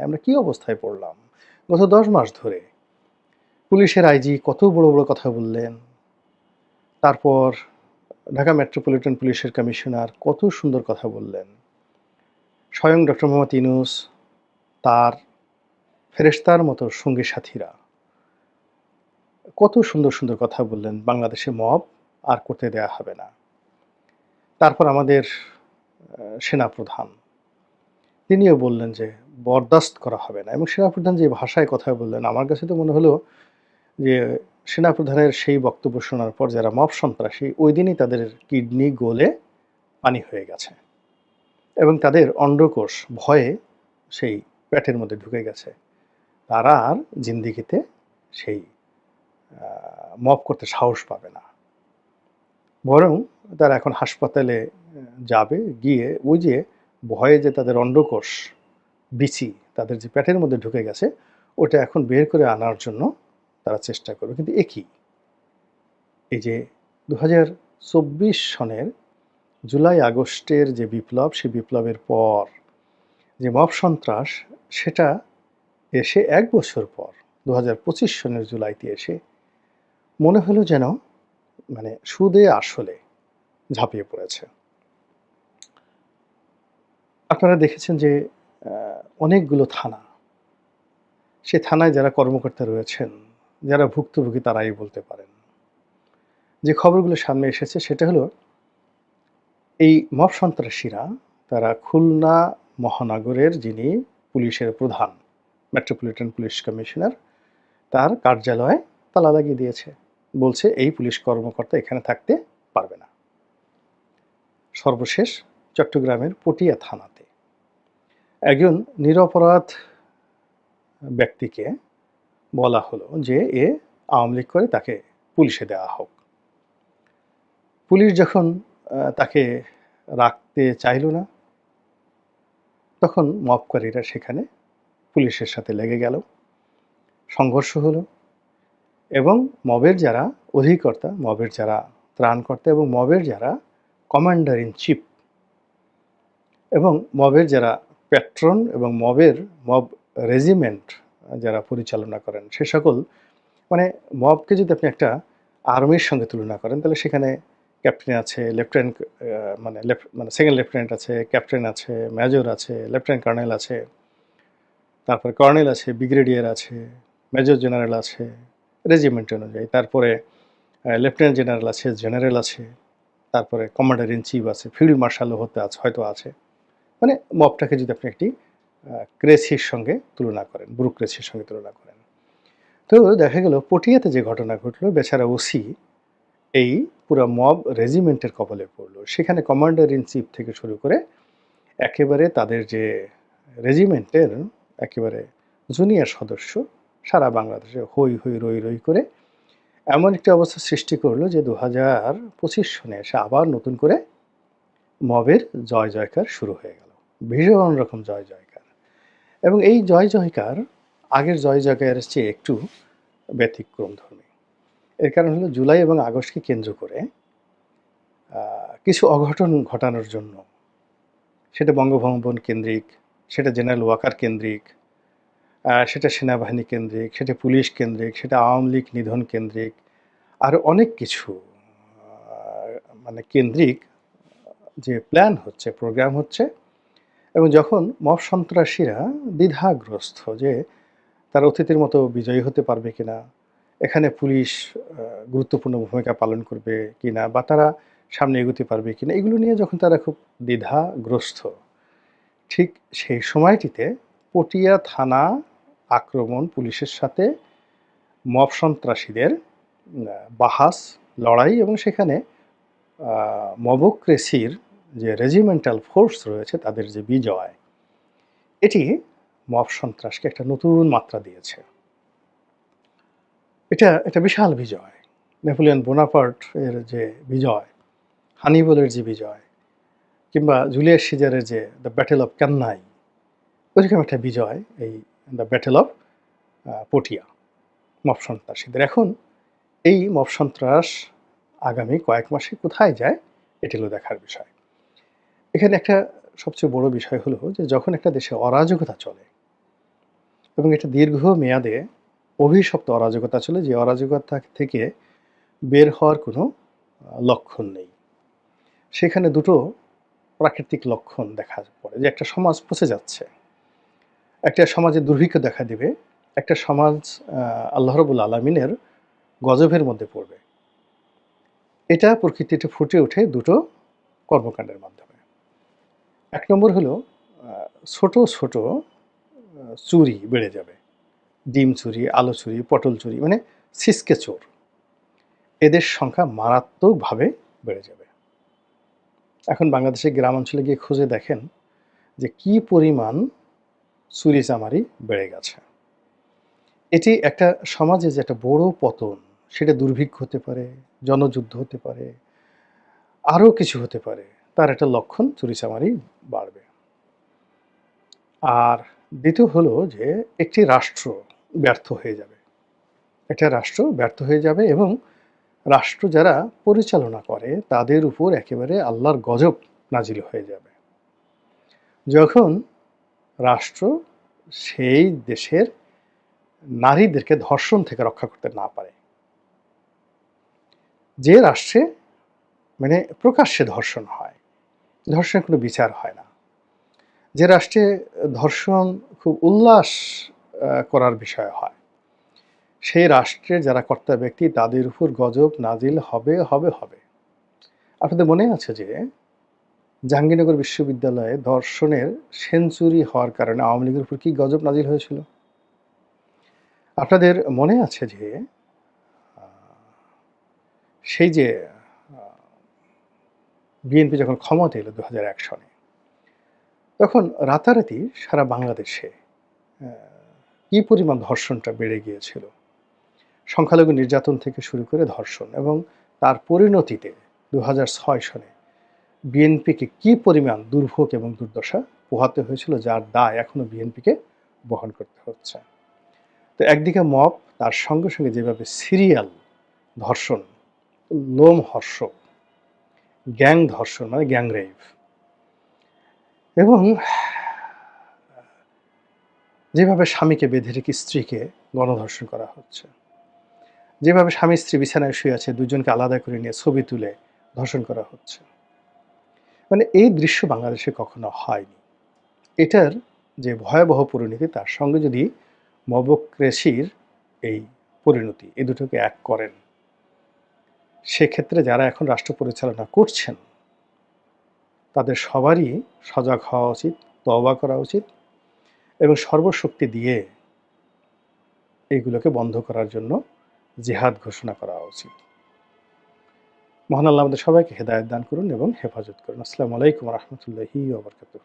নাই আমরা কি অবস্থায় পড়লাম? গত দশ মাস ধরে। পুলিশের আইজি কত বড় বড় কথা বললেন। তারপর ঢাকা মেট্রোপলিটন পুলিশের কমিশনার কত সুন্দর কথা বললেন। স্বয়ং ডক্টর মোহাম্মদ ইনুস তার ফেরেশতার মতো সঙ্গী সাথীরা। কত সুন্দর সুন্দর কথা বললেন, বাংলাদেশে মব আর করতে দেয়া হবে না। তারপর আমাদের সেনাপ্রধান। তিনিও বললেন যে বরদাস্ত করা হবে না। এবং সেনাপ্রধান যে ভাষায় কথা বললেন, আমার কাছে তো মনে হলো যে সেনাপ্রধানের সেই বক্তব্য শোনার পর যারা মব সন্ত্রাসী, ওই দিনই তাদের কিডনি গোলে পানি হয়ে গেছে। এবং তাদের অন্ডকোষ ভয়ে সেই প্যাটের মধ্যে ঢুকে গেছে। তারা আর জিন্দিগিতে সেই মব করতে সাহস পাবে না। বরং তারা এখন হাসপাতালে যাবে, গিয়ে ওই যে ভয়ে যে তাদের অন্ডকোষ বিচি তাদের যে প্যাটের মধ্যে ঢুকে গেছে, ওটা এখন বের করে আনার জন্য তারা চেষ্টা করবে। কিন্তু একই এই যে দু চব্বিশ সনের জুলাই আগস্টের যে বিপ্লব সেই বিপ্লবের পর যে মব সন্ত্রাস, সেটা এসে এক বছর পর দু পঁচিশ সনের জুলাইতে এসে মনে হলো যেন মানে সুদে আসলে ঝাঁপিয়ে পড়েছে। আপনারা দেখেছেন যে অনেকগুলো থানা। সে থানায় যারা কর্মকর্তা রয়েছেন, যারা ভুক্তভোগী তারাই বলতে পারেন। যে খবরগুলো সামনে এসেছে সেটা হলো, এই মব সন্ত্রাসীরা তারা খুলনা মহানগরের যিনি পুলিশের প্রধান, মেট্রোপলিটন পুলিশ কমিশনার, তার কার্যালয়ে তালা লাগিয়ে দিয়েছে। বলছে, এই পুলিশ কর্মকর্তা এখানে থাকতে পারবে না। সর্বশেষ চট্টগ্রামের পটিয়া থানাতে একজন নিরপরাধ ব্যক্তিকে বলা হলো যে এ আওয়ামী লীগ করে তাকে পুলিশে দেওয়া হোক। পুলিশ যখন তাকে রাখতে চাইল না, তখন মবকারীরা সেখানে পুলিশের সাথে লেগে গেল, সংঘর্ষ হলো এবং মবের যারা অধিকর্তা, মবের যারা ত্রাণকর্তা এবং মবের যারা কমান্ডার ইন চিফ এবং মবের যারা প্যাট্রন এবং মবের মব রেজিমেন্ট যারা পরিচালনা করেন, সে সকল মানে মবকে যদি আপনি একটা আর্মির সঙ্গে তুলনা করেন, তাহলে সেখানে ক্যাপ্টেন আছে, লেফটেন্যান্ট মানে লেফট মানে সেকেন্ড লেফটেন্যান্ট আছে, ক্যাপ্টেন আছে, মেজর আছে, লেফটেন্যান্ট কর্নেল আছে, তারপরে কর্নেল আছে, ব্রিগেডিয়ার আছে, মেজর জেনারেল আছে, রেজিমেন্ট অনুযায়ী, তারপরে লেফটেন্যান্ট জেনারেল আছে জেনারেল আছে, তারপরে কমান্ডার ইন চিফ আছে, ফিল্ড মার্শালও হতে আছে, হয়তো আছে। মানে মবটাকে যদি আপনি একটি ক্রেসির সঙ্গে তুলনা করেন ব্রুক্রেসির সঙ্গে তুলনা করেন। তো দেখা গেল পটিয়াতে যে ঘটনা ঘটলো, বেচারা ওসি এই পুরো মব রেজিমেন্টের কবলে পড়ল। সেখানে কমান্ডার ইন চিফ থেকে শুরু করে একেবারে তাদের যে রেজিমেন্টের একেবারে জুনিয়র সদস্য, সারা বাংলাদেশে হই হই রই রই করে এমন একটি অবস্থা সৃষ্টি করল যে দু হাজার পঁচিশ সনে এসে আবার নতুন করে মবের জয় জয়কার শুরু হয়ে গেল। ভীষণ রকম জয় জয়কার। এবং এই জয় জয়কার, আগের জয় জয়কারের চেয়ে একটু ব্যতিক্রম ধর্মী। এর কারণ হলো জুলাই এবং আগস্টকে কেন্দ্র করে কিছু অঘটন ঘটানোর জন্য সেটা বঙ্গভবন কেন্দ্রিক, সেটা জেনারেল ওয়াকার কেন্দ্রিক সেটা সেনাবাহিনী কেন্দ্রিক, সেটা পুলিশ কেন্দ্রিক, সেটা আওয়ামী লীগ নিধন কেন্দ্রিক, আর অনেক কিছু মানে কেন্দ্রিক যে প্ল্যান হচ্ছে, প্রোগ্রাম হচ্ছে এবং যখন মব সন্ত্রাসীরা দ্বিধাগ্রস্ত যে তারা অতীতের মতো বিজয়ী হতে পারবে কিনা, এখানে পুলিশ গুরুত্বপূর্ণ ভূমিকা পালন করবে কিনা বা তারা সামনে এগোতে পারবে কিনা, এগুলো নিয়ে যখন তারা খুব দ্বিধাগ্রস্ত, ঠিক সেই সময়টিতে পটিয়া থানা আক্রমণ পুলিশের সাথে মব সন্ত্রাসীদের বাহাস, লড়াই এবং সেখানে মবক্রেসির যে রেজিমেন্টাল ফোর্স রয়েছে, তাদের যে বিজয়, এটি মব সন্ত্রাসকে একটা নতুন মাত্রা দিয়েছে। এটা একটা বিশাল বিজয়। নেপোলিয়ন বোনাপার্ট এর যে বিজয়, হানিবলের যে বিজয়, কিংবা জুলিয়াস সিজারের যে দ্য ব্যাটেল অফ কান্নাই ওইরকম একটা বিজয় এই the battle of Patiya mob সন্ত্রাসীদের। এখন এই মব সন্ত্রাস আগামী কয়েক মাসে কোথায় যায়, এটি হলো দেখার বিষয়। এখানে একটা সবচেয়ে বড় বিষয় হলো যে যখন একটা দেশে অরাজকতা চলে এবং এটা দীর্ঘ মেয়াদে অভিশপ্ত অরাজকতা চলে যে অরাজকতা থেকে বের হওয়ার কোনো লক্ষণ নেই। সেখানে দুটো প্রাকৃতিক লক্ষণ দেখা পড়ে যে একটা সমাজ পচে যাচ্ছে একটা সমাজে দুর্ভিক্ষ দেখা দেবে একটা সমাজ আহ, আল্লাহ রবুল আলমিনের গজবের মধ্যে পড়বে। এটা প্রকৃতিতে ফুটে ওঠে দুটো কর্মকাণ্ডের মাধ্যমে। এক নম্বর হলো ছোট ছোট চুরি বেড়ে যাবে। ডিম চুরি, আলো চুরি, পটল চুরি মানে সিসকে চোর। এদের সংখ্যা মারাত্মকভাবে বেড়ে যাবে। এখন বাংলাদেশের গ্রাম অঞ্চলে গিয়ে খুঁজে দেখেন যে কি পরিমাণ চুরি চামারি বেড়ে গেছে। এটি একটা সমাজে যে একটা বড় পতন, সেটা দুর্ভিক্ষ হতে পারে, জনযুদ্ধ হতে পারে, আরও কিছু হতে পারে। তার একটা লক্ষণ চুরি চামারি বাড়বে। আর দ্বিতীয় হলো যে একটি রাষ্ট্র ব্যর্থ হয়ে যাবে। একটা রাষ্ট্র ব্যর্থ হয়ে যাবে এবং রাষ্ট্র যারা পরিচালনা করে তাদের উপর একেবারে আল্লাহর গজব নাজিল হয়ে যাবে। যখন রাষ্ট্র সেই দেশের নারীদেরকে ধর্ষণ থেকে রক্ষা করতে না পারে, যে রাষ্ট্রে মানে প্রকাশ্যে ধর্ষণ হয় ধর্ষণের কোনো বিচার হয় না। যে রাষ্ট্রে ধর্ষণ খুব উল্লাস করার বিষয় হয়, সেই রাষ্ট্রের যারা কর্তা ব্যক্তি তাদের উপর গজব নাজিল হবে হবে হবে। আপনাদের মনে আছে যে জাহাঙ্গীরনগর বিশ্ববিদ্যালয়ে ধর্ষণের সেঞ্চুরি হওয়ার কারণে আওয়ামী লীগের উপর কি গজব নাজিল হয়েছিল? আপনাদের মনে আছে যে সেই যে বিএনপি যখন ক্ষমতা এলো দু হাজার এক সনে, তখন রাতারাতি সারা বাংলাদেশে কি পরিমাণ ধর্ষণটা বেড়ে গিয়েছিল? সংখ্যালঘু নির্যাতন থেকে শুরু করে ধর্ষণ এবং তার পরিণতিতে দু হাজার ছয় সনে বিএনপিকে কি পরিমাণ দুর্ভোগ এবং দুর্দশা পোহাতে হয়েছিল যার দায় এখনও বিএনপিকে বহন করতে হচ্ছে? তো একদিকে মব, তার সঙ্গে সঙ্গে যেভাবে সিরিয়াল ধর্ষণ লোম হর্ষক গ্যাং ধর্ষণ মানে গ্যাং রেভ এবং যেভাবে স্বামীকে বেঁধে রেখে স্ত্রীকে গণধর্ষণ করা হচ্ছে, যেভাবে স্বামী স্ত্রী বিছানায় শুয়ে আছে, দুজনকে আলাদা করে নিয়ে ছবি তুলে ধর্ষণ করা হচ্ছে মানে এই দৃশ্য বাংলাদেশে কখনো হয়নি। এটার যে ভয়াবহ পরিণতি, তার সঙ্গে যদি মবক্রেশির এই পরিণতি এই দুটোকে এক করেন। সেক্ষেত্রে যারা এখন রাষ্ট্র পরিচালনা করছেন, তাদের সবারই সজাগ হওয়া উচিত তবা করা উচিত এবং সর্বশক্তি দিয়ে এইগুলোকে বন্ধ করার জন্য জিহাদ ঘোষণা করা উচিত। মহান আল্লাহ আমাদের সবাইকে হেদায়ত দান করুন এবং হেফাজত করুন। আসসালামু আলাইকুম রহমতুল্লাহি ওবরকাতুহ